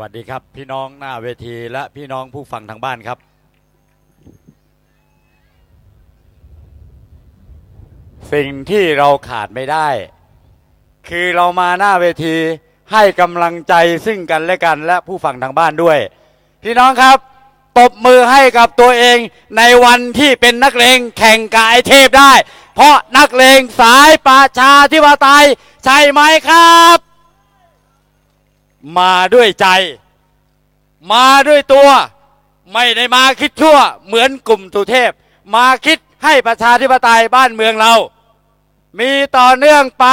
วัสดีครับ พี่น้องหน้าเวทีและพี่น้องผู้ฟังทางบ้านครับ สิ่งที่เราขาดไม่ได้ คือเรามาหน้าเวทีให้กำลังใจซึ่งกันและกันและผู้ฟังทางบ้านด้วย พี่น้องครับตบมือให้กับตัวเองในวันที่เป็นนักเลงแข่งกับไอเทพได้ เพราะนักเลงสายประชาธิปไตยใช่ไหมครับ มาด้วยใจ มาด้วยตัว ไม่ได้มาคิดชั่ว เหมือนกลุ่มสุเทพ มาคิดให้ประชาธิปไตยบ้านเมืองเรา มีต่อเนื่องไป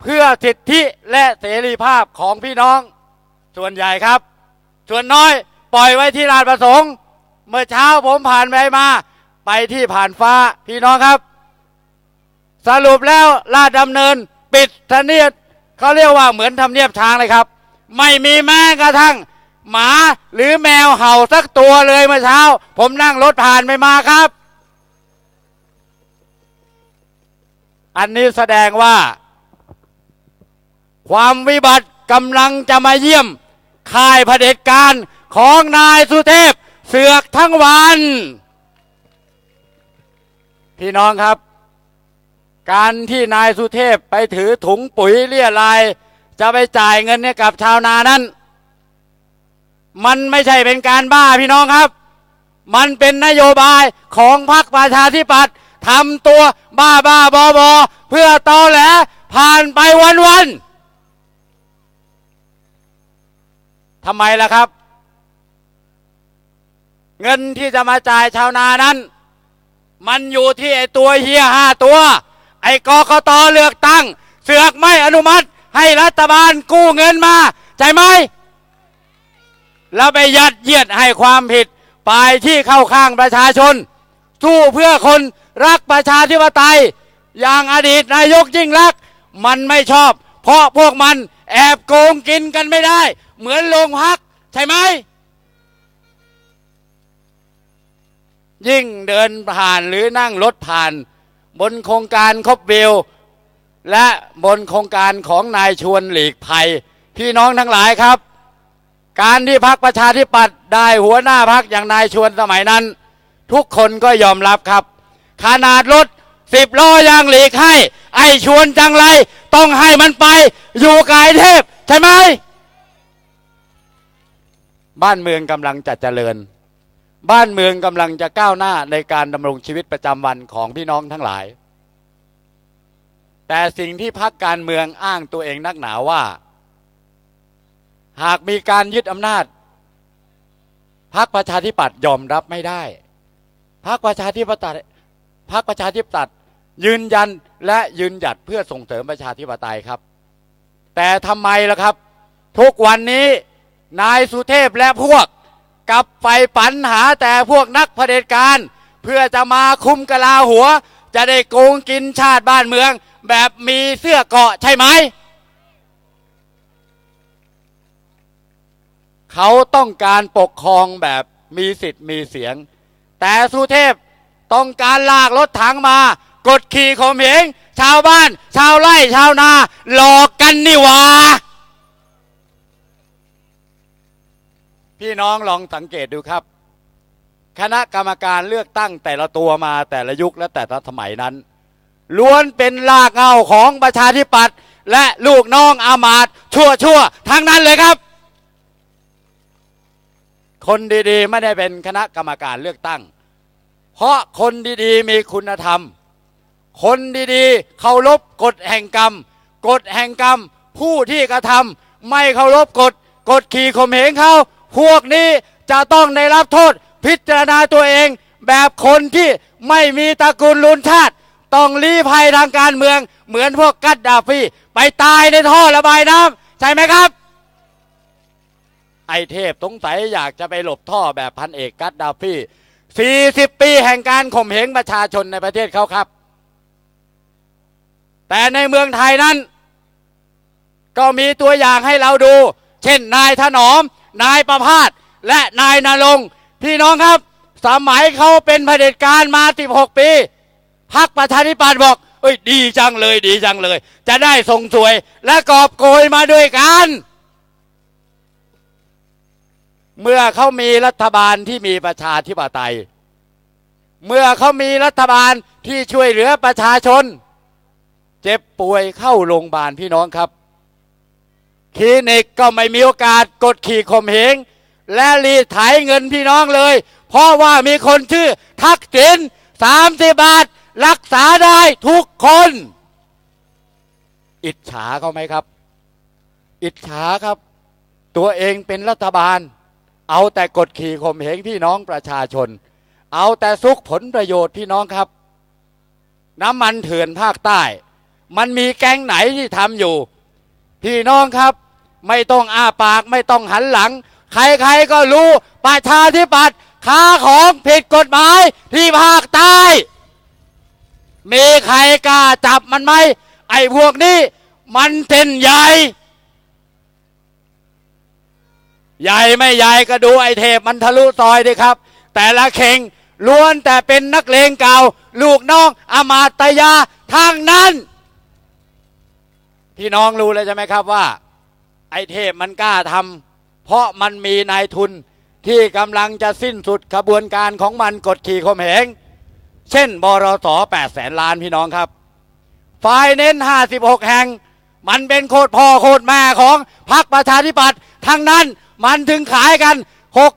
เพื่อสิทธิและเสรีภาพของพี่น้อง ส่วนใหญ่ครับ ส่วนน้อยปล่อยไว้ที่ลานประสงค์ เมื่อเช้าผมผ่านไปมา ไปที่ผ่านฟ้าพี่น้องครับ สรุปแล้วลาดดำเนิน ปิดทำเนียบเขาเรียกว่าเหมือนทำเนียบช้างเลยครับ ไม่มีแม้กระทั่ง หมาหรือแมวเห่าสักตัวเลยเมื่อเช้า ผมนั่งรถผ่านไปมาครับ อันนี้แสดงว่า ความวิบัติกำลังจะมาเยี่ยมค่ายเผด็จการของนายสุเทพเสือกทั้งวัน พี่น้องครับ การที่นายสุเทพไปถือถุงปุ๋ยเลี่ยราย จะไปจ่ายเงินให้กับชาวนานั้น มันไม่ใช่เป็นการบ้าพี่น้องครับ มันเป็นนโยบายของพรรคประชาธิปัตย์ทำตัวบ้าบ้าบอบอเพื่อตอแหลผ่านไปวันวันทำไมล่ะครับ เงินที่จะมาจ่ายชาวนานั้น มันอยู่ที่ไอตัวเฮียห้าตัว ไอกกตเลือกตั้ง เสือกไม่อนุมัติ ให้รัฐบาลกู้เงินมาใช่ไหมแล้วไปยัดเยียดให้ความผิดไปที่เข้าข้างประชาชน สู้เพื่อคนรักประชาธิปไตย อย่างอดีตนายกยิ่งรักษณ์มันไม่ชอบ เพราะพวกมันแอบโกงกินกันไม่ได้ เหมือนโรงพัก ใช่ไหม ยิ่งเดินผ่านหรือนั่งรถผ่าน บนโครงการคบวิว และบนโครงการของนายชวนหลีกภัย พี่น้องทั้งหลายครับ การที่พักประชาธิปัตย์ได้หัวหน้าพักอย่างนายชวนสมัยนั้น ทุกคนก็ยอมรับครับ ขนาดรถสิบล้อยังหลีกให้ ไอชวนจังไร ต้องให้มันไป อยู่กายเทพ ใช่ไหม บ้านเมืองกำลังจะเจริญ บ้านเมืองกำลังจะก้าวหน้าในการดำรงชีวิตประจำวันของพี่น้องทั้งหลาย แต่สิ่งที่พักการเมืองอ้างตัวเองนักหนาว่า หากมีการยึดอำนาจพรรคประชาธิปัตย์ยอมรับไม่ได้พรรคประชาธิปไตยพรรคประชาธิปไตยยืนยันและยืนหยัดเพื่อส่งเสริมประชาธิปไตยครับ แต่ทำไมล่ะครับ ทุกวันนี้นายสุเทพและพวกกลับไฟปัญหาแต่พวกนักเผด็จการ เพื่อจะมาคุมกะลาหัว จะได้โกงกินชาติบ้านเมือง แบบมีเสื้อเกาะใช่ไหม เขาต้องการปกครองแบบมีสิทธิ์มีเสียง แต่สุเทพต้องการลากรถถังมา กดขี่ข่มเหงชาวบ้าน ชาวไร่ชาวนา หลอกกันนี่วาพี่น้องลองสังเกตดูครับ คณะกรรมการเลือกตั้งแต่ละตัวมาแต่ละยุคและแต่ละสมัยนั้น ล้วนเป็นลากเงาของประชาธิปัตย์และลูกน้องอามาตชั่วชั่วทั้งนั้นเลยครับ คนดีๆ ไม่ได้เป็นคณะกรรมการเลือกตั้ง เพราะคนดีๆ มีคุณธรรม คนดีๆ เคารพกฎแห่งกรรม กฎแห่งกรรม ผู้ที่กระทำไม่เคารพกฎกฎขี่ข่มเหงเขาพวกนี้จะต้องได้รับโทษพิจารณาตัวเอง แบบคนที่ไม่มีตระกูลลุนชาติ ต้องลี้ภัยทางการเมือง เหมือนพวกกัดดาฟีไปตายในท่อระบายน้ำใช่ไหมครับ ไอเทพสงสัยอยากจะไปหลบท่อแบบพันเอกกัดดาฟี40 ปีแห่งการข่มเหงประชาชนในประเทศเขาครับ แต่ในเมืองไทยนั้น ก็มีตัวอย่างให้เราดู เช่นนายถนอม นายประพาสและนายนรงพี่น้องครับ สมัยเขาเป็นเผด็จการมา 16 ปี พรรคประชาธิปัตย์บอก เอ้ยดีจังเลยดีจังเลย จะได้ส่งสวยและกอบโกยมาด้วยกัน เมื่อเขามีรัฐบาลที่มีประชาธิปไตย เมื่อเขามีรัฐบาลที่ช่วยเหลือประชาชน เจ็บป่วยเข้าโรงพยาบาลพี่น้องครับคลินิกก็ไม่มีโอกาสกดขี่ข่มเหงและรีดไถเงินพี่น้องเลย เพราะว่ามีคนชื่อทักษิณสามสิบาท รักษาได้ทุกคน อิจฉาเขาไหมครับ อิจฉาครับ ตัวเองเป็นรัฐบาล เอาแต่กดขี่ข่มเหงพี่น้องประชาชน เอาแต่ซุกผลประโยชน์พี่น้องครับ น้ำมันเถื่อนภาคใต้ มันมีแก๊งไหนที่ทำอยู่ พี่น้องครับ ไม่ต้องอ้าปากไม่ต้องหันหลัง ใครๆก็รู้ประชาธิปัตย์ค้าของผิดกฎหมายที่ภาคใต้ มีใครกล้าจับมันไหมไอ้พวกนี้มันเส้นใหญ่ ใหญ่ไม่ใหญ่ก็ดูไอ้เทพมันทะลุซอยดิครับ แต่ละเข่งล้วนแต่เป็นนักเลงเก่า ลูกน้องอมาตยาทางนั้น พี่น้องรู้เลยใช่ไหมครับว่า ไอ้เทพมันกล้าทำเพราะมันมีนายทุนที่กำลังจะสิ้นสุดขบวนการของมันกดขี่ข่มเหง เช่น บรส8แสนล้านพี่น้องครับฝ่ายเน้น 56 แห่ง มันเป็นโคตรพ่อโคตรแม่ของพรรคประชาธิปัตย์ทั้งนั้นมันถึงขายกัน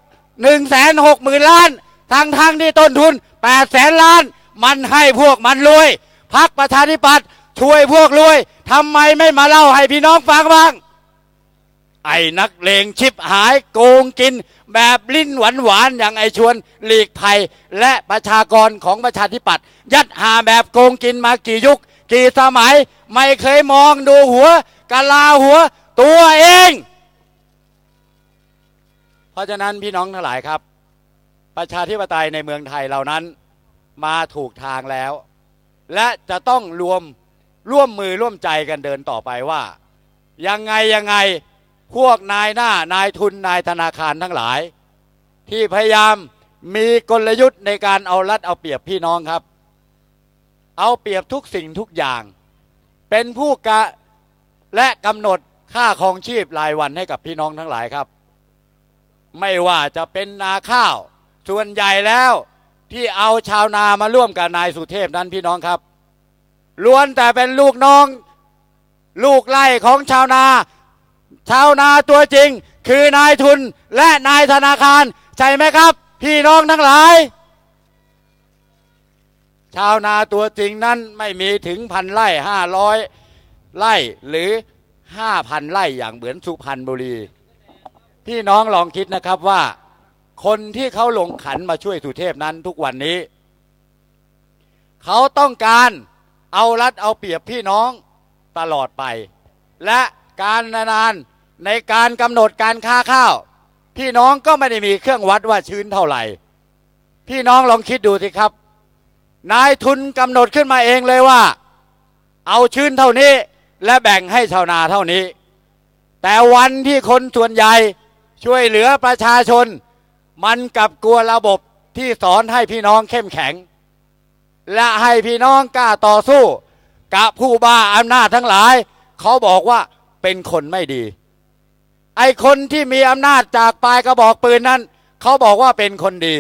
6 1แสน6หมื่นล้านทั้งทั้งที่ต้นทุน8แสนล้าน มันให้พวกมันรวยพรรคประชาธิปัตย์ช่วยพวกรวยทำไมไม่มาเล่าให้พี่น้องฟังบ้าง ไอ้นักเลงชิบหายโกงกิน แบบลิ้นหวานหวานอย่างไอชวนหลีกภัย และประชากรของประชาธิปัตย์ยัดหาแบบโกงกินมากี่ยุค กี่สมัย ไม่เคยมองดูหัวกะลาหัวตัวเอง เพราะฉะนั้นพี่น้องทั้งหลายครับ ประชาธิปไตยในเมืองไทยเหล่านั้นมาถูกทางแล้ว และจะต้องรวมร่วมมือร่วมใจกันเดินต่อไปว่า ยังไงยังไง พวกนายหน้านายทุนนายธนาคารทั้งหลาย ที่พยายามมีกลยุทธ์ในการเอารัดเอาเปรียบพี่น้องครับ เอาเปรียบทุกสิ่งทุกอย่าง เป็นผู้กะและกำหนดค่าครองชีพรายวันให้กับพี่น้องทั้งหลายครับ ไม่ว่าจะเป็นนาข้าว ส่วนใหญ่แล้วที่เอาชาวนามาร่วมกับนายสุเทพนั้นพี่น้องครับล้วนแต่เป็นลูกน้อง ลูกไล่ของชาวนา ชาวนาตัวจริง คือนายทุนและนายธนาคาร ใช่ไหมครับ พี่น้องทั้งหลาย ชาวนาตัวจริงนั้นไม่มีถึงพันไร่ห้าร้อยไร่หรือห้าพันไร่อย่างเหมือนสุพรรณบุรี พี่น้องลองคิดนะครับว่า คนที่เขาลงขันมาช่วยสุเทพนั้นทุกวันนี้ เขาต้องการเอารัดเอาเปรียบพี่น้องตลอดไป และ การนานในการกำหนดการค้าข้าว พี่น้องก็ไม่ได้มีเครื่องวัดว่าชื้นเท่าไหร่ พี่น้องลองคิดดูสิครับ นายทุนกำหนดขึ้นมาเองเลยว่า เอาชื้นเท่านี้และแบ่งให้ชาวนาเท่านี้ แต่วันที่คนส่วนใหญ่ช่วยเหลือประชาชน มันกลับกลัวระบบที่สอนให้พี่น้องเข้มแข็ง และให้พี่น้องกล้าต่อสู้ กับผู้บ้าอำนาจทั้งหลาย เขาบอกว่า เป็นคนไม่ดี ไอคนที่มีอำนาจจากปลายกระบอกปืนนั้น เขาบอกว่าเป็นคนดี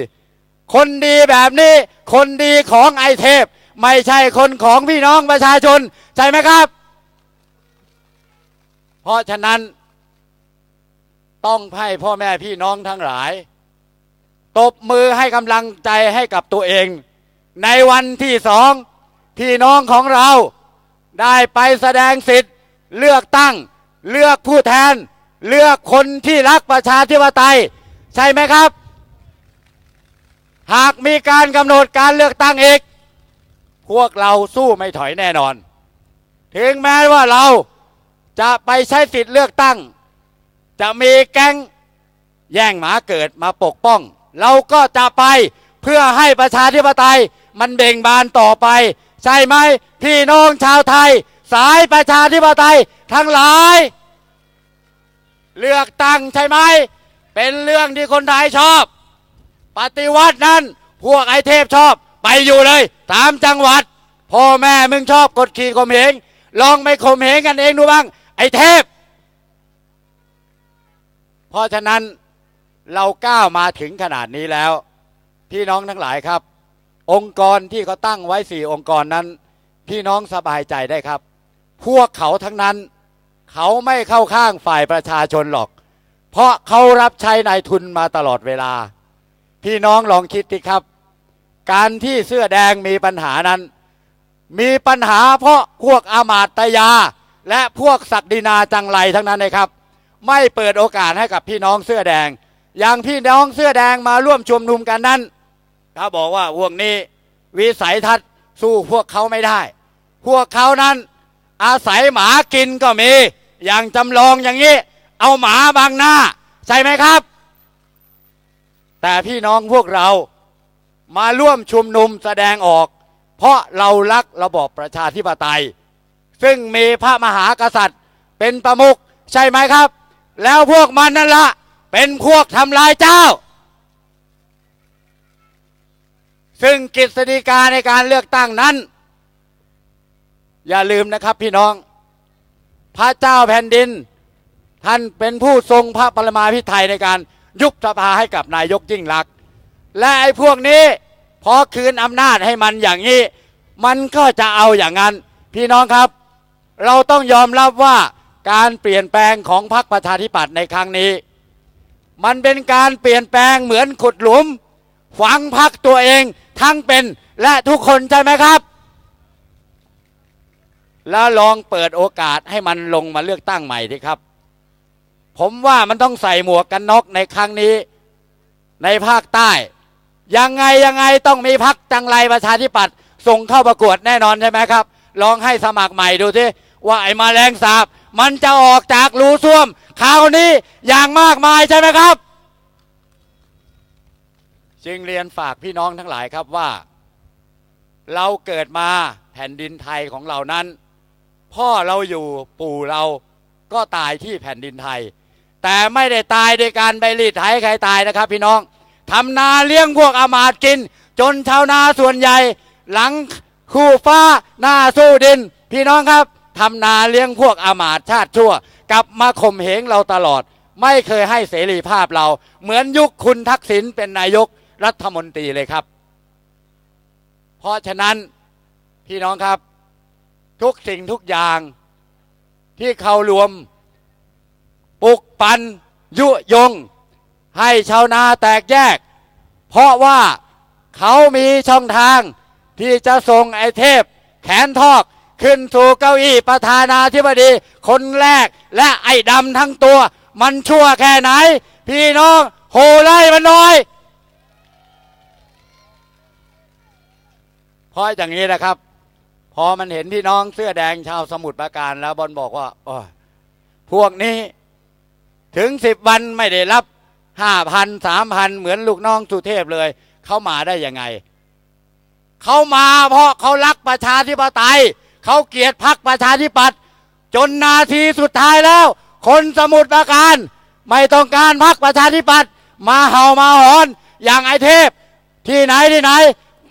คนดีแบบนี้ คนดีของไอเทพ ไม่ใช่คนของพี่น้องประชาชน ใช่ไหมครับ เพราะฉะนั้น ต้องให้พ่อแม่พี่น้องทั้งหลาย ตบมือให้กำลังใจให้กับตัวเอง ในวันที่สองพี่น้องของเราได้ไปแสดงสิทธิ์ เลือกตั้ง เลือกผู้แทน เลือกคนที่รักประชาธิปไตย ใช่ไหมครับ หากมีการกำหนดการเลือกตั้งอีก พวกเราสู้ไม่ถอยแน่นอน ถึงแม้ว่าเราจะไปใช้สิทธิ์เลือกตั้ง จะมีแก๊งแย่งหมาเกิดมาปกป้อง เราก็จะไปเพื่อให้ประชาธิปไตย มันเบ่งบานต่อไป ใช่ไหมพี่น้องชาวไทย สายประชาธิปไตยทั้งหลาย เลือกตั้งใช่ไหม เป็นเรื่องที่คนไทยชอบ ปฏิวัตินั้นพวกไอเทพชอบ ไปอยู่เลย ตามจังหวัด พ่อแม่มึงชอบกดขี่ข่มเหงลองไม่ข่มเหงกันเองดูบ้าง ไอเทพ เพราะฉะนั้นเราก้าวมาถึงขนาดนี้แล้ว พี่น้องทั้งหลายครับ องค์กรที่เขาตั้งไว้สี่องค์กรนั้น พี่น้องสบายใจได้ครับ พวกเขาทั้งนั้น เขาไม่เข้าข้างฝ่ายประชาชนหรอก เพราะเขารับใช้นายทุนมาตลอดเวลา พี่น้องลองคิดดิครับ การที่เสื้อแดงมีปัญหานั้น มีปัญหาเพราะพวกอามาตยา และพวกศักดินาจังไรทั้งนั้นเลยครับ ไม่เปิดโอกาสให้กับพี่น้องเสื้อแดง อย่างพี่น้องเสื้อแดงมาร่วมชุมนุมกันนั้นเขาบอกว่าพวกนี้วิสัยทัศน์สู้พวกเขาไม่ได้ พวกเขานั้น อาศัยหมากินก็มี อย่างจำลองอย่างนี้ เอาหมาบังหน้า ใช่ไหมครับ แต่พี่น้องพวกเรามาร่วมชุมนุมแสดงออก เพราะเรารักระบอบประชาธิปไตย ซึ่งมีพระมหากษัตริย์เป็นประมุขใช่ไหมครับ แล้วพวกมันนั่นละเป็นพวกทำลายเจ้า ซึ่งกฤษฎีกาในการเลือกตั้งนั้น อย่าลืมนะครับพี่น้อง พระเจ้าแผ่นดิน ท่านเป็นผู้ทรงพระปรมาภิไธยในการยุบสภาให้กับนายกยิ่งลักษณ์และไอ้พวกนี้พอคืนอำนาจให้มันอย่างนี้ มันก็จะเอาอย่างนั้น พี่น้องครับ เราต้องยอมรับว่าการเปลี่ยนแปลงของพรรคประชาธิปัตย์ในครั้งนี้ มันเป็นการเปลี่ยนแปลงเหมือนขุดหลุม ฝังพรรคตัวเองทั้งเป็นและทุกคนใช่ไหมครับ แล้วลองเปิดโอกาสให้มันลงมาเลือกตั้งใหม่ดีครับ ผมว่ามันต้องใส่หมวกกันน็อกในครั้งนี้ ในภาคใต้ ยังไงยังไงต้องมีพักจังไรประชาธิปัตย์ส่งเข้าประกวดแน่นอนใช่ไหมครับ ลองให้สมัครใหม่ดูสิว่าไอ้มาแรงสาบ มันจะออกจากรูส้วมคราวนี้อย่างมากมายใช่ไหมครับ จึงเรียนฝากพี่น้องทั้งหลายครับว่า เราเกิดมาแผ่นดินไทยของเรานั้น พ่อเราอยู่ปู่เราก็ตายที่แผ่นดินไทย แต่ไม่ได้ตายโดยการไปรีดไถใครตายนะครับ พี่น้องทำนาเลี้ยงพวกอามาตกิน จนชาวนาส่วนใหญ่ หลังคู่ฟ้าหน้าสู้ดิน พี่น้องครับทำนาเลี้ยงพวกอามาตชาติชั่ว กลับมาข่มเหงเราตลอด ไม่เคยให้เสรีภาพเรา เหมือนยุคคุณทักษิณเป็นนายกรัฐมนตรีเลยครับ เพราะฉะนั้นพี่น้องครับ ทุกสิ่งทุกอย่าง ที่เขารวมปลุกปันยุยง ให้ชาวนาแตกแยก เพราะว่าเขามีช่องทางที่จะส่งไอเทพ แขนทอกขึ้นสู่เก้าอี้ประธานาธิบดี คนแรกและไอ้ดำทั้งตัว มันชั่วแค่ไหน พี่น้องโหไล่มันหน่อยเพราะอย่างนี้นะครับ พอมันเห็นพี่น้องเสื้อแดงชาวสมุทรปราการแล้วบอลบอกว่าโอ้พวกนี้ถึงสิบวันไม่ได้รับห้าพันสามพันเหมือนลูกน้องสุเทพเลย เขามาได้ยังไง เขามาเพราะเขารักประชาธิปไตย เขาเกลียดพักประชาธิปัตย์จนนาทีสุดท้ายแล้ว คนสมุทรปราการ ไม่ต้องการพักประชาธิปัตย์มาเห่ามาหอนอย่างไอเทพ ที่ไหนที่ไหน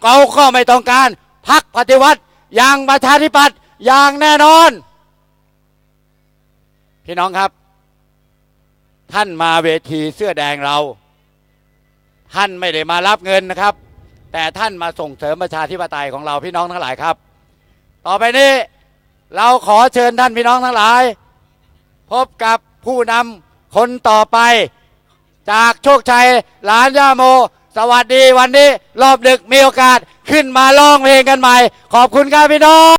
เขาก็ไม่ต้องการพักปฏิวัติ อย่างประชาธิปัตย์อย่างแน่นอน พี่น้องครับ ท่านมาเวทีเสื้อแดงเรา ท่านไม่ได้มารับเงินนะครับ แต่ท่านมาส่งเสริมประชาธิปไตยของเราพี่น้องทั้งหลายครับ ต่อไปนี้เราขอเชิญท่านพี่น้องทั้งหลาย พบกับผู้นำคนต่อไป จากโชคชัยหลานย่าโม สวัสดีวันนี้ รอบดึกมีโอกาส ขึ้นมาร้องเพลงกันใหม่ ขอบคุณครับพี่น้อง